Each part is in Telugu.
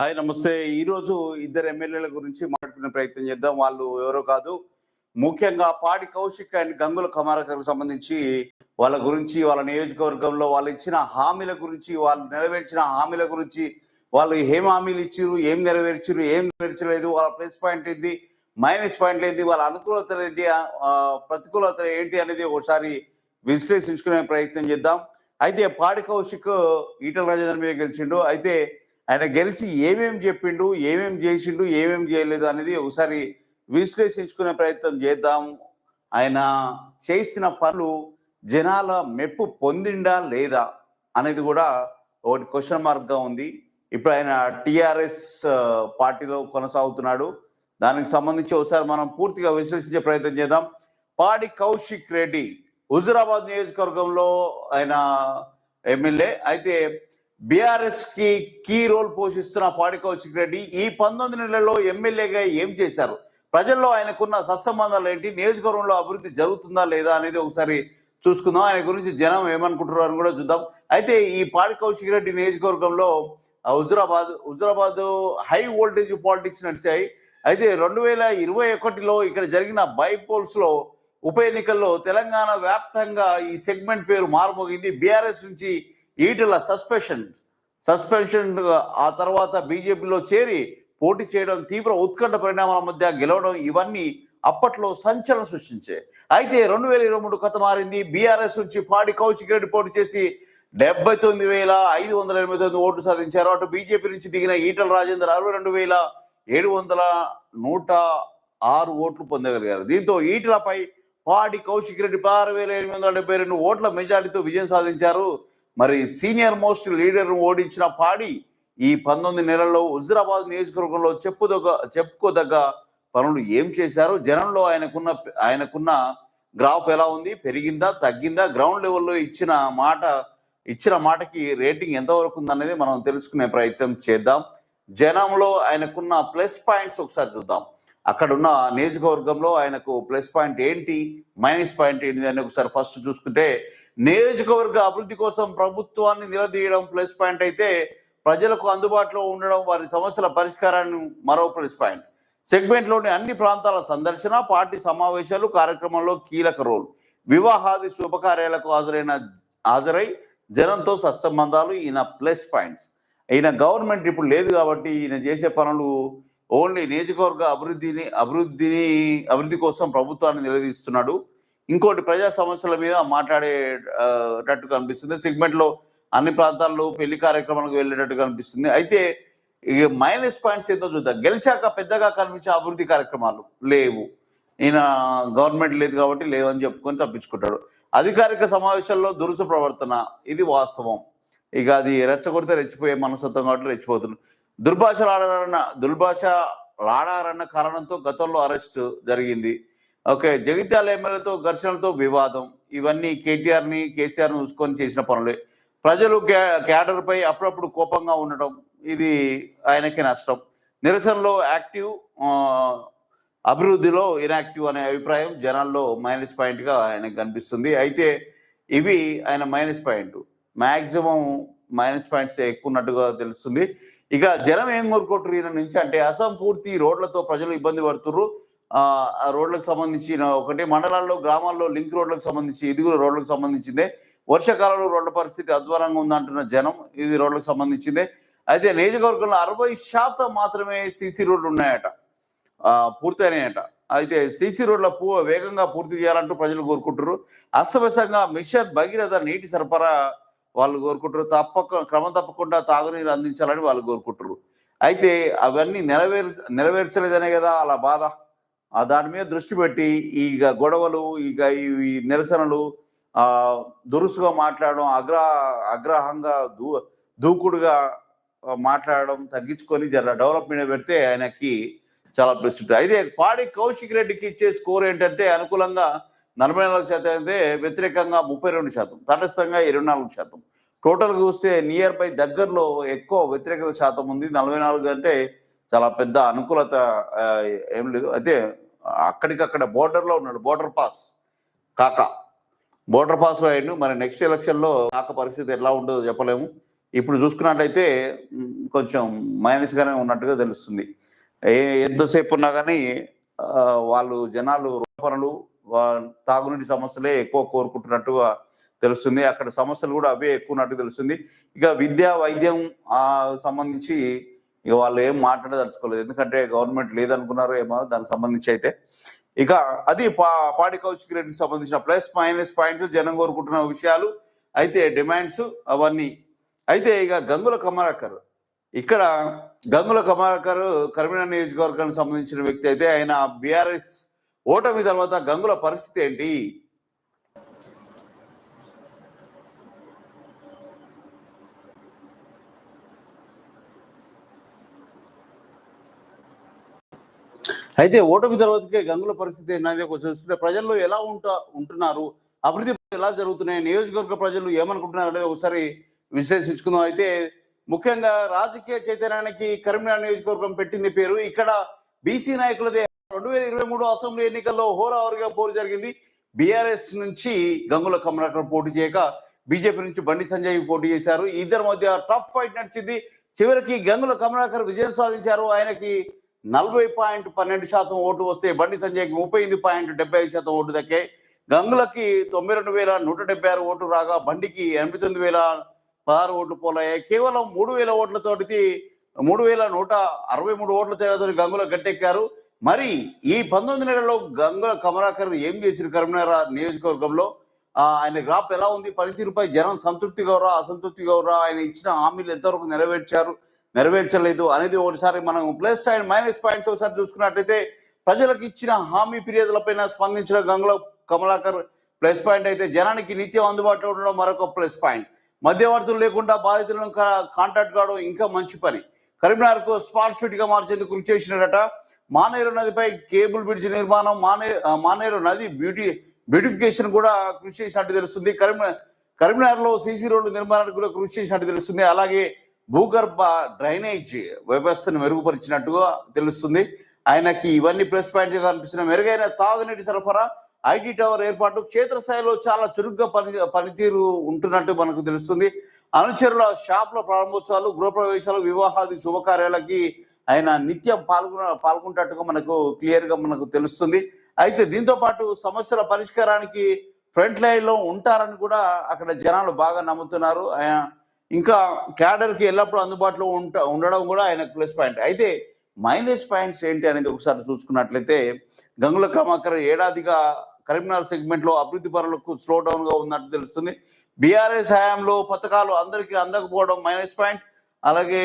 హాయ్ నమస్తే. ఈరోజు ఇద్దరు ఎమ్మెల్యేల గురించి మాట్లాడుకునే ప్రయత్నం చేద్దాం. వాళ్ళు ఎవరో కాదు. ముఖ్యంగా పాడి కౌశిక్ అండ్ గంగుల కమారకర్కు సంబంధించి వాళ్ళ గురించి వాళ్ళ నియోజకవర్గంలో వాళ్ళు ఇచ్చిన హామీల గురించి వాళ్ళు నెరవేర్చిన హామీల గురించి వాళ్ళు ఏం హామీలు ఇచ్చారు ఏం నెరవేర్చారు ఏం నెరవేర్చలేదు వాళ్ళ ప్లస్ పాయింట్ ఏంది మైనస్ పాయింట్ ఏంది వాళ్ళ అనుకూలతలు ఏంటి ప్రతికూలతలు ఏంటి అనేది ఒకసారి విశ్లేషించుకునే ప్రయత్నం చేద్దాం. అయితే పాడి కౌశిక్ ఈటల రాజేంద్ర మీద గెలిచిండు. అయితే ఆయన గెలిచి ఏమేం చెప్పిండు ఏమేం చేసిండు ఏమేం చేయలేదు అనేది ఒకసారి విశ్లేషించుకునే ప్రయత్నం చేద్దాం. ఆయన చేసిన పనులు జనాల మెప్పు పొందిండా లేదా అనేది కూడా ఒకటి క్వశ్చన్ మార్క్గా ఉంది. ఇప్పుడు ఆయన టిఆర్ఎస్ పార్టీలో కొనసాగుతున్నాడు. దానికి సంబంధించి ఒకసారి మనం పూర్తిగా విశ్లేషించే ప్రయత్నం చేద్దాం. పాడి కౌశిక్ రెడ్డి హుజురాబాద్ నియోజకవర్గంలో ఆయన ఎమ్మెల్యే. అయితే బీఆర్ఎస్కి కీ రోల్ పోషిస్తున్న పాడి కౌశిక్ రెడ్డి ఈ పంతొమ్మిది నెలల్లో ఎమ్మెల్యేగా ఏం చేశారు? ప్రజల్లో ఆయనకున్న సత్సంబంధాలు ఏంటి? నియోజకవర్గంలో అభివృద్ధి జరుగుతుందా లేదా అనేది ఒకసారి చూసుకుందాం. ఆయన గురించి జనం ఏమనుకుంటున్నారు అని కూడా చూద్దాం. అయితే ఈ పాడి కౌశిక్ రెడ్డి నియోజకవర్గంలో Huzurabad Huzurabad high voltage politics నడిచాయి. అయితే రెండు వేల ఇరవై ఒకటిలో ఇక్కడ జరిగిన బైపోల్స్లో ఉప ఎన్నికల్లో తెలంగాణ వ్యాప్తంగా ఈ సెగ్మెంట్ పేరు మారుమోగింది. బీఆర్ఎస్ నుంచి ఈటల సస్పెషన్ సస్పెన్షన్ ఆ తర్వాత బీజేపీలో చేరి పోటీ చేయడం తీవ్ర ఉత్కంఠ పరిణామాల మధ్య గెలవడం ఇవన్నీ అప్పట్లో సంచలనం సృష్టించాయి అయితే రెండు వేల ఇరవై మూడు కథ మారింది. బీఆర్ఎస్ నుంచి పాడి కౌశిక్ రెడ్డి పోటీ చేసి డెబ్బై తొమ్మిది వేల ఐదు వందల ఎనభై తొమ్మిది ఓట్లు సాధించారు. అటు బీజేపీ నుంచి దిగిన ఈటల రాజేందర్ అరవై రెండు వేల ఏడు వందల నూట ఆరు ఓట్లు పొందగలిగారు. దీంతో ఈటలపై పాడి కౌశిక్ రెడ్డి పదహారు వేల ఎనిమిది వందల డెబ్బై రెండు ఓట్ల మెజార్టీతో విజయం సాధించారు. మరి సీనియర్ మోస్ట్ లీడర్ ఓడించిన పాడి ఈ పంతొమ్మిది నెలల్లో హుజురాబాద్ నియోజకవర్గంలో చెప్పుదగ్గ చెప్పుకోదగ్గ పనులు ఏం చేశారు? జనంలో ఆయనకున్న ఆయనకున్న గ్రాఫ్ ఎలా ఉంది? పెరిగిందా? తగ్గిందా? గ్రౌండ్ లెవెల్లో ఇచ్చిన మాట ఇచ్చిన మాటకి రేటింగ్ ఎంతవరకు ఉందనేది మనం తెలుసుకునే ప్రయత్నం చేద్దాం. జనంలో ఆయనకున్న ప్లస్ పాయింట్స్ ఒకసారి చూద్దాం. అక్కడున్న నియోజకవర్గంలో ఆయనకు ప్లస్ పాయింట్ ఏంటి మైనస్ పాయింట్ ఏంటి అని ఒకసారి ఫస్ట్ చూసుకుంటే నియోజకవర్గ అభివృద్ధి కోసం ప్రభుత్వాన్ని నిలదీయడం ప్లస్ పాయింట్ అయితే ప్రజలకు అందుబాటులో ఉండడం వారి సమస్యల పరిష్కారాన్ని మరో ప్లస్ పాయింట్. సెగ్మెంట్లోని అన్ని ప్రాంతాల సందర్శన పార్టీ సమావేశాలు కార్యక్రమంలో కీలక రోల్. వివాహాది శుభకార్యాలకు హాజరైన హాజరై జనంతో సత్సంబంధాలు ఈయన ప్లస్ పాయింట్స్. ఈయన గవర్నమెంట్ ఇప్పుడు లేదు కాబట్టి ఈయన చేసే పనులు ఓన్లీ నియోజకవర్గ అభివృద్ధిని అభివృద్ధిని అభివృద్ధి కోసం ప్రభుత్వాన్ని నిలదీస్తున్నాడు. ఇంకోటి ప్రజా సమస్యల మీద మాట్లాడేటట్టు కనిపిస్తుంది. సెగ్మెంట్లో అన్ని ప్రాంతాల్లో పెళ్ళి కార్యక్రమాలకు వెళ్ళేటట్టు కనిపిస్తుంది. అయితే ఇక మైనస్ పాయింట్స్ ఏదో చూద్దాం. గెలిచాక పెద్దగా కనిపించే అభివృద్ధి కార్యక్రమాలు లేవు. ఈయన గవర్నమెంట్ లేదు కాబట్టి లేదని చెప్పుకొని తప్పించుకుంటాడు. అధికారిక సమావేశాల్లో దురుసు ప్రవర్తన ఇది వాస్తవం. ఇక అది రెచ్చగొడితే రెచ్చిపోయే మనస్తత్వం కాబట్టి రెచ్చిపోతుంది దుర్భాష లాడారన్న కారణంతో గతంలో అరెస్ట్ జరిగింది. ఓకే జగిత్యాల ఎమ్మెల్యేతో ఘర్షణలతో వివాదం. ఇవన్నీ కేటీఆర్ని కేసీఆర్ని చూసుకొని చేసిన పనులే. ప్రజలు క్యాడర్పై అప్పుడప్పుడు కోపంగా ఉండటం ఇది ఆయనకి నష్టం. నిరసనలో యాక్టివ్ అభివృద్ధిలో ఇన్యాక్టివ్ అనే అభిప్రాయం జనాల్లో మైనస్ పాయింట్గా ఆయనకు కనిపిస్తుంది. అయితే ఇవి ఆయన minus point. Maximum minus points ఎక్కువ ఉన్నట్టుగా తెలుస్తుంది. ఇక జనం ఏం కోరుకుంటారు ఈయన నుంచి? అంటే అసంపూర్తి రోడ్లతో ప్రజలు ఇబ్బంది పడుతుర్రు. ఆ రోడ్లకు సంబంధించిన ఒకటి మండలాల్లో గ్రామాల్లో లింక్ రోడ్లకు సంబంధించి ఇది కూడా రోడ్లకు సంబంధించిందే. వర్షాకాలంలో రోడ్ల పరిస్థితి అధ్వానంగా ఉందంటున్న జనం ఇది రోడ్లకు సంబంధించిందే. అయితే నియోజకవర్గంలో అరవై శాతం మాత్రమే సీసీ రోడ్లు ఉన్నాయట. పూర్తయినాయట. అయితే సీసీ రోడ్ల పూ వేగంగా పూర్తి చేయాలంటూ ప్రజలు కోరుకుంటారు అస్తవ్యస్తంగా మిషన్ భగీరథ నీటి సరఫరా వాళ్ళు కోరుకుంటారు. తప్పక క్రమం తప్పకుండా తాగునీరు అందించాలని వాళ్ళు కోరుకుంటారు. అయితే అవన్నీ నెరవేర్ నెరవేర్చలేదనే కదా అలా బాధ. ఆ దాని మీద దృష్టి పెట్టి ఇక గొడవలు ఇక ఈ నిరసనలు దురుసుగా మాట్లాడడం అగ్ర అగ్రహంగా దూ దూకుడుగా మాట్లాడడం తగ్గించుకొని జర డెవలప్మెంట్ పెడితే ఆయనకి చాలా ప్లస్ ఉంటుంది అయితే పాడి కౌశిక్ రెడ్డికి ఇచ్చే స్కోర్ ఏంటంటే అనుకూలంగా నలభై నాలుగు శాతం అయితే వ్యతిరేకంగా ముప్పై రెండు శాతం తటస్థంగా ఇరవై నాలుగు శాతం. టోటల్గా చూస్తే నియర్ బై దగ్గరలో ఎక్కువ వ్యతిరేకత శాతం ఉంది. నలభై నాలుగు అంటే చాలా పెద్ద అనుకూలత ఏం లేదు. అయితే అక్కడికక్కడ బోర్డర్లో ఉన్నాడు బోర్డర్ పాస్ కాక బోర్డర్ పాస్ అయ్యాడు. మరి నెక్స్ట్ ఎలక్షన్లో కాక పరిస్థితి ఎలా ఉంటుందో చెప్పలేము. ఇప్పుడు చూసుకున్నట్లయితే కొంచెం మైనస్గానే ఉన్నట్టుగా తెలుస్తుంది. ఏ- ఎంతసేపు ఉన్నా కానీ వాళ్ళు జనాలు రూపణలు తాగునీటి సమస్యలే ఎక్కువ కోరుకుంటున్నట్టుగా తెలుస్తుంది. అక్కడ సమస్యలు కూడా అవే ఎక్కువన్నట్టు తెలుస్తుంది. ఇక విద్య వైద్యం సంబంధించి ఇక వాళ్ళు ఏం మాట్లాడదలుచుకోలేదు. ఎందుకంటే గవర్నమెంట్ లేదనుకున్నారు ఏమో దానికి సంబంధించి అయితే. ఇక అది పా పాడి కౌశిక్ రెడ్డికి సంబంధించిన ప్లస్ మైనస్ పాయింట్స్ జనం కోరుకుంటున్న విషయాలు అయితే డిమాండ్స్ అవన్నీ. అయితే ఇక గంగుల కమలాకర్ ఇక్కడ గంగుల కమలాకర్ కరీంనగర్ నియోజకవర్గానికి సంబంధించిన వ్యక్తి అయితే ఆయన బీఆర్ఎస్ ఓటమి తర్వాత గంగుల పరిస్థితి ఏంటి? అయితే ఓటమి తర్వాతకే గంగుల పరిస్థితి అనేది చూసుకుంటే ప్రజల్లో ఎలా ఉంటా ఉంటున్నారు? అభివృద్ధి ఎలా జరుగుతున్నాయి? నియోజకవర్గ ప్రజలు ఏమనుకుంటున్నారు అనేది ఒకసారి విశ్లేషించుకుందాం. అయితే ముఖ్యంగా రాజకీయ చైతన్యానికి కరీంనగర్ నియోజకవర్గం పెట్టింది పేరు. ఇక్కడ బీసీ నాయకులదే రెండు వేల ఇరవై మూడు అసెంబ్లీ ఎన్నికల్లో హోరాహోరీగా పోరు జరిగింది. బీఆర్ఎస్ నుంచి గంగుల కమలాకర్ పోటీ చేయక బీజేపీ నుంచి బండి సంజయ్ పోటీ చేశారు. ఇద్దరి మధ్య టఫ్ ఫైట్ నడిచింది. చివరికి గంగుల కమలాకర్ విజయం సాధించారు. ఆయనకి నలభై పాయింట్ పన్నెండు శాతం ఓటు వస్తే బండి సంజయ్కి ముప్పై ఎనిమిది పాయింట్ డెబ్బై ఐదు శాతం ఓటు దక్కే. గంగులకి తొంభై రెండు వేల నూట డెబ్బై ఆరు ఓటు రాగా బండికి ఎనభై తొమ్మిది వేల పదహారు ఓట్లు పోలయ్యాయి కేవలం మూడు వేల ఓట్లతోటి మూడు వేల నూట అరవై మూడు ఓట్ల తేడాతో గంగుల గట్టెక్కారు. మరి ఈ పంతొమ్మిది నెలల్లో గంగుల కమలాకర్ ఏం చేశారు? కరీంనగర్ నియోజకవర్గంలో ఆయన గ్రాఫ్ ఎలా ఉంది? పనితీరుపై జనం సంతృప్తి గౌరవ అసంతృప్తి గౌరవ ఆయన ఇచ్చిన హామీలు ఎంతవరకు నెరవేర్చారు? నెరవేర్చలేదు అనేది ఒకసారి మనం ప్లస్ అండ్ మైనస్ పాయింట్స్ ఒకసారి చూసుకున్నట్టయితే ప్రజలకు ఇచ్చిన హామీ ఫిర్యాదులపైన స్పందించిన గంగుల కమలాకర్ ప్లస్ పాయింట్ అయితే జనానికి నిత్యం అందుబాటులో ఉండడం మరొక ప్లస్ పాయింట్. మధ్యవర్తులు లేకుండా బాధితులను కా- కాంటాక్ట్ కావడం ఇంకా మంచి పని. కరీంనగర్కు స్పాట్ సిటీ మార్చేందుకు కృషి చేసినట మానేరు నదిపై కేబుల్ బ్రిడ్జ్ నిర్మాణం మానే మానేరు నది బ్యూటీ బ్యూటిఫికేషన్ కూడా కృషి చేసినట్టు తెలుస్తుంది. కరీంనగర్ కరీంనగర్లో సీసీ రోడ్డు నిర్మాణానికి కూడా కృషి చేసినట్టు తెలుస్తుంది. అలాగే భూగర్భ డ్రైనేజ్ వ్యవస్థను మెరుగుపరిచినట్టుగా తెలుస్తుంది. ఆయనకి ఇవన్నీ ప్లస్ పాయింట్స్ కనిపిస్తున్న మెరుగైన తాగునీటి సరఫరా ఐటీ టవర్ ఏర్పాటు క్షేత్రస్థాయిలో చాలా చురుగ్గా పని పనితీరు ఉంటున్నట్టు మనకు తెలుస్తుంది. అనుచరుల షాప్ల ప్రారంభోత్సవాలు గృహప్రవేశాలు వివాహాది శుభకార్యాలకి ఆయన నిత్యం పాల్గొన పాల్గొంటట్టుగా మనకు క్లియర్గా మనకు తెలుస్తుంది. అయితే దీంతో పాటు సమస్యల పరిష్కారానికి ఫ్రంట్ లైన్లో ఉంటారని కూడా అక్కడ జనాలు బాగా నమ్ముతున్నారు. ఆయన ఇంకా క్యాడర్కి ఎల్లప్పుడూ అందుబాటులో ఉంట ఉండడం కూడా ఆయన ప్లస్ పాయింట్. అయితే మైనస్ పాయింట్స్ ఏంటి అనేది ఒకసారి చూసుకున్నట్లయితే గంగుల క్రమాకర్ ఏడాదిగా కరీంనగర్ సెగ్మెంట్లో అభివృద్ధి పనులకు స్లో డౌన్గా ఉన్నట్టు తెలుస్తుంది. బీఆర్ఎస్ హయాంలో పథకాలు అందరికీ అందకపోవడం మైనస్ పాయింట్. అలాగే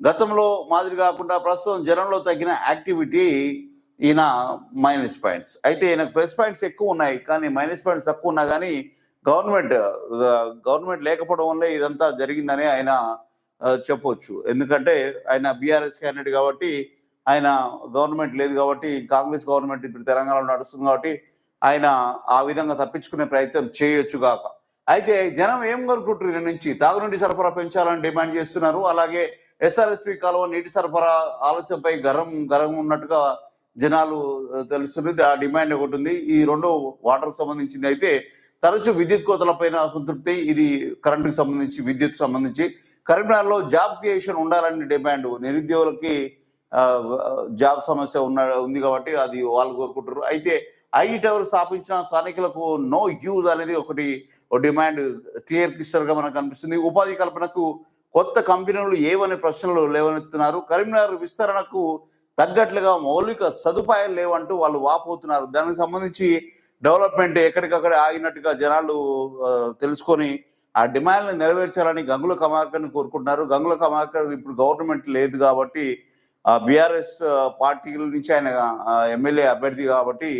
గతంలో మాదిరి కాకుండా ప్రస్తుతం జనంలో తగ్గిన యాక్టివిటీ ఈయన మైనస్ పాయింట్స్. అయితే ఈయనకు ప్లస్ పాయింట్స్ ఎక్కువ ఉన్నాయి కానీ మైనస్ పాయింట్స్ తక్కువ ఉన్నా కానీ గవర్నమెంట్ గవర్నమెంట్ లేకపోవడం వల్లే ఇదంతా జరిగిందని ఆయన చెప్పొచ్చు. ఎందుకంటే ఆయన బీఆర్ఎస్ క్యాండిడేట్ కాబట్టి ఆయన గవర్నమెంట్ లేదు కాబట్టి కాంగ్రెస్ గవర్నమెంట్ ఇప్పుడు తెలంగాణలో నడుస్తుంది కాబట్టి ఆయన ఆ విధంగా తప్పించుకునే ప్రయత్నం చేయొచ్చుగాక అయితే జనం ఏం కోరుకుంటున్నారు నుంచి? తాగునీటి సరఫరా పెంచాలని డిమాండ్ చేస్తున్నారు. అలాగే ఎస్ఆర్ఎస్పి కాలువ నీటి సరఫరా ఆలస్యంపై గరం గరం ఉన్నట్టుగా జనాలు తెలుస్తుంది. ఆ డిమాండ్ ఒకటి ఉంది. ఈ రెండు వాటర్ సంబంధించింది అయితే తరచు విద్యుత్ కోతలపైన అసంతృప్తి ఇది కరెంటుకు సంబంధించి విద్యుత్ సంబంధించి. కరీంనగర్లో జాబ్ క్రియేషన్ ఉండాలని డిమాండ్. నిరుద్యోగులకి జాబ్ సమస్య ఉన్న ఉంది కాబట్టి అది వాళ్ళు కోరుకుంటారు అయితే ఐటీ టవర్ స్థాపించిన స్థానికులకు నో యూజ్ అనేది ఒకటి డిమాండ్ క్లియర్ క్రిస్టల్గా మనకు కనిపిస్తుంది. ఉపాధి కల్పనకు కొత్త కంపెనీలు ఏవనే ప్రశ్నలు లేవనెత్తున్నారు. కరీంనగర్ విస్తరణకు తగ్గట్లుగా మౌలిక సదుపాయాలు లేవంటూ వాళ్ళు వాపోతున్నారు. దానికి సంబంధించి డెవలప్మెంట్ ఎక్కడికక్కడ ఆగినట్టుగా జనాలు తెలుసుకొని ఆ డిమాండ్ని నెరవేర్చాలని గంగుల కమాకర్ని కోరుకుంటున్నారు. గంగుల కమాకర్ ఇప్పుడు గవర్నమెంట్ లేదు కాబట్టి బీఆర్ఎస్ పార్టీల నుంచి ఆయన ఎమ్మెల్యే అభ్యర్థి కాబట్టి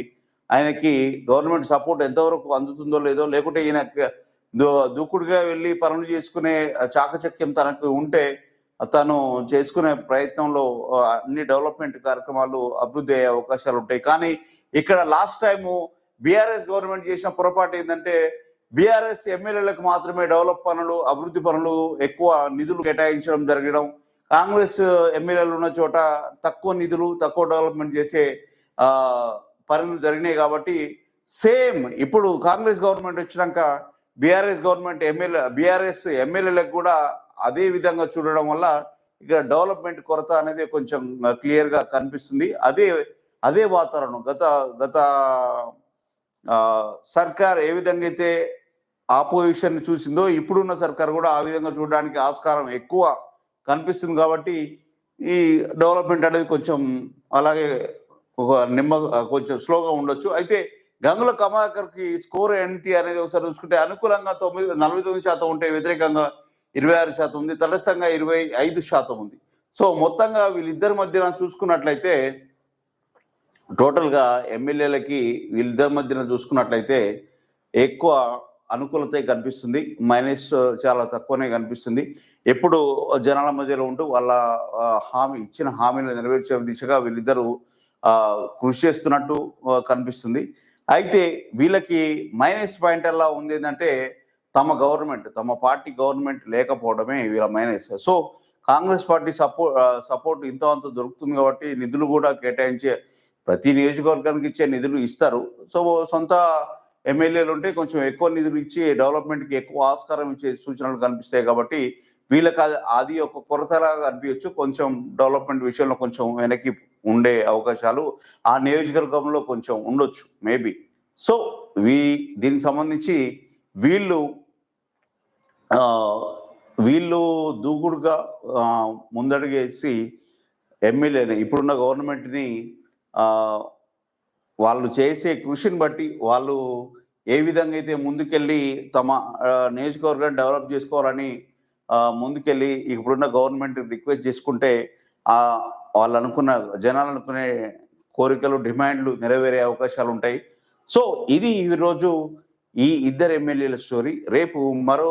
ఆయనకి గవర్నమెంట్ సపోర్ట్ ఎంతవరకు అందుతుందో లేదో లేకుంటే ఈయన దూకుడుగా వెళ్ళి పనులు చేసుకునే చాకచక్యం తనకు ఉంటే తను చేసుకునే ప్రయత్నంలో అన్ని డెవలప్మెంట్ కార్యక్రమాలు అభివృద్ధి అయ్యే అవకాశాలు ఉంటాయి. కానీ ఇక్కడ లాస్ట్ టైము బీఆర్ఎస్ గవర్నమెంట్ చేసిన పొరపాటు ఏంటంటే బీఆర్ఎస్ ఎమ్మెల్యేలకు మాత్రమే డెవలప్ పనులు అభివృద్ధి పనులు ఎక్కువ నిధులు కేటాయించడం జరగడం కాంగ్రెస్ ఎమ్మెల్యేలు ఉన్న చోట తక్కువ నిధులు తక్కువ డెవలప్మెంట్ చేసే పనులు జరిగినాయి కాబట్టి సేమ్ ఇప్పుడు కాంగ్రెస్ గవర్నమెంట్ వచ్చినాక బీఆర్ఎస్ గవర్నమెంట్ ఎమ్మెల్యే బీఆర్ఎస్ ఎమ్మెల్యేలకు కూడా అదే విధంగా చూడడం వల్ల ఇక్కడ డెవలప్మెంట్ కొరత అనేది కొంచెం క్లియర్గా కనిపిస్తుంది. అదే అదే వాతావరణం. గత గత సర్కార్ ఏ విధంగా అయితే ఆపోజిషన్ చూసిందో ఇప్పుడున్న సర్కార్ కూడా ఆ విధంగా చూడడానికి ఆస్కారం ఎక్కువ కనిపిస్తుంది కాబట్టి ఈ డెవలప్మెంట్ అనేది కొంచెం అలాగే ఒక నిమ్మ కొంచెం స్లోగా ఉండొచ్చు. అయితే గంగుల కమాకర్కి స్కోర్ ఏంటి అనేది ఒకసారి చూసుకుంటే అనుకూలంగా తొమ్మిది నలభై తొమ్మిది శాతం ఉంటే వ్యతిరేకంగా ఇరవై ఆరు శాతం ఉంది. తటస్థంగా ఇరవై ఐదు శాతం ఉంది. సో మొత్తంగా వీళ్ళిద్దరి మధ్యన చూసుకున్నట్లయితే టోటల్గా ఎమ్మెల్యేలకి వీళ్ళిద్దరి మధ్యన చూసుకున్నట్లయితే ఎక్కువ అనుకూలత కనిపిస్తుంది. మైనస్ చాలా తక్కువనే కనిపిస్తుంది. ఎప్పుడు జనాల మధ్యలో ఉంటూ వాళ్ళ హామీ ఇచ్చిన హామీలు నెరవేర్చే దిశగా వీళ్ళిద్దరూ కృషి చేస్తున్నట్టు కనిపిస్తుంది. అయితే వీళ్ళకి మైనస్ పాయింట్ ఎలా ఉంది ఏంటంటే తమ గవర్నమెంట్ తమ పార్టీ గవర్నమెంట్ లేకపోవడమే వీళ్ళ minus. So Congress party support support ఇంత అంత దొరుకుతుంది కాబట్టి నిధులు కూడా కేటాయించే ప్రతి నియోజకవర్గానికి ఇచ్చే నిధులు ఇస్తారు. సో సొంత ఎమ్మెల్యేలు ఉంటే కొంచెం ఎక్కువ నిధులు ఇచ్చి డెవలప్మెంట్కి ఎక్కువ ఆస్కారం ఇచ్చే సూచనలు కనిపిస్తాయి కాబట్టి వీళ్ళకి అది అది ఒక కొరతలాగా అనిపించచ్చు. కొంచెం డెవలప్మెంట్ విషయంలో కొంచెం వెనక్కి ఉండే అవకాశాలు ఆ నియోజకవర్గంలో కొంచెం ఉండొచ్చు మేబీ సో వీ దీనికి సంబంధించి వీళ్ళు వీళ్ళు దూకుడుగా ముందడుగేసి ఎమ్మెల్యేని ఇప్పుడున్న గవర్నమెంట్ని వాళ్ళు చేసే కృషిని బట్టి వాళ్ళు ఏ విధంగా అయితే ముందుకెళ్ళి తమ నియోజకవర్గాన్ని డెవలప్ చేసుకోవాలని ముందుకెళ్ళి ఇప్పుడున్న గవర్నమెంట్ రిక్వెస్ట్ చేసుకుంటే ఆ వాళ్ళు అనుకున్న జనాలు అనుకునే కోరికలు డిమాండ్లు నెరవేరే అవకాశాలు ఉంటాయి సో ఇది ఈరోజు ఈ ఇద్దరు ఎమ్మెల్యేల స్టోరీ. రేపు మరో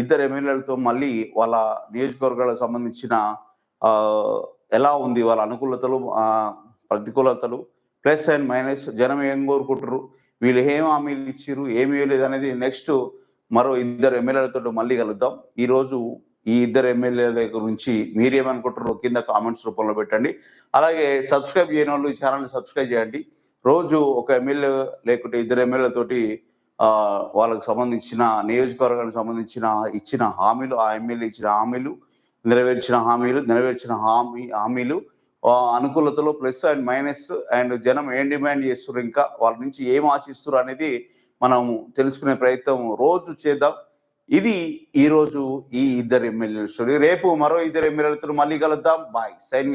ఇద్దరు ఎమ్మెల్యేలతో మళ్ళీ వాళ్ళ నియోజకవర్గాలకు సంబంధించిన ఎలా ఉంది వాళ్ళ అనుకూలతలు ప్రతికూలతలు. ప్లస్ అండ్ మైనస్ జనం ఏం కోరుకుంటారు వీళ్ళు ఏం హామీలు ఇచ్చారు ఏమి ఇవ్వలేదు అనేది నెక్స్ట్ మరో ఇద్దరు ఎమ్మెల్యేలతో మళ్ళీ కలుద్దాం. ఈరోజు ఈ ఇద్దరు ఎమ్మెల్యేల గురించి మీరేమనుకుంటారో కింద కామెంట్స్ రూపంలో పెట్టండి. అలాగే సబ్స్క్రైబ్ చేయని వాళ్ళు ఈ ఛానల్ని సబ్స్క్రైబ్ చేయండి. రోజు ఒక ఎమ్మెల్యే లేకుంటే ఇద్దరు ఎమ్మెల్యేలతోటి వాళ్ళకు సంబంధించిన నియోజకవర్గానికి సంబంధించిన ఇచ్చిన హామీలు ఆ ఎమ్మెల్యే ఇచ్చిన హామీలు నెరవేర్చిన హామీలు నెరవేర్చిన హామీ హామీలు అనుకూలతలో అనుకూలతలు ప్లస్ అండ్ మైనస్ అండ్ జనం ఏం డిమాండ్ చేస్తున్నారు ఇంకా వాళ్ళ నుంచి ఏం ఆశిస్తున్నారు అనేది మనం తెలుసుకునే ప్రయత్నం రోజు చేద్దాం. ఇది ఈ రోజు ఈ ఇద్దరు ఎమ్మెల్యేల. స్టోరీ రేపు మరో ఇద్దరు ఎమ్మెల్యేలతో మళ్ళీ కలుద్దాం. బాయ్. సైన్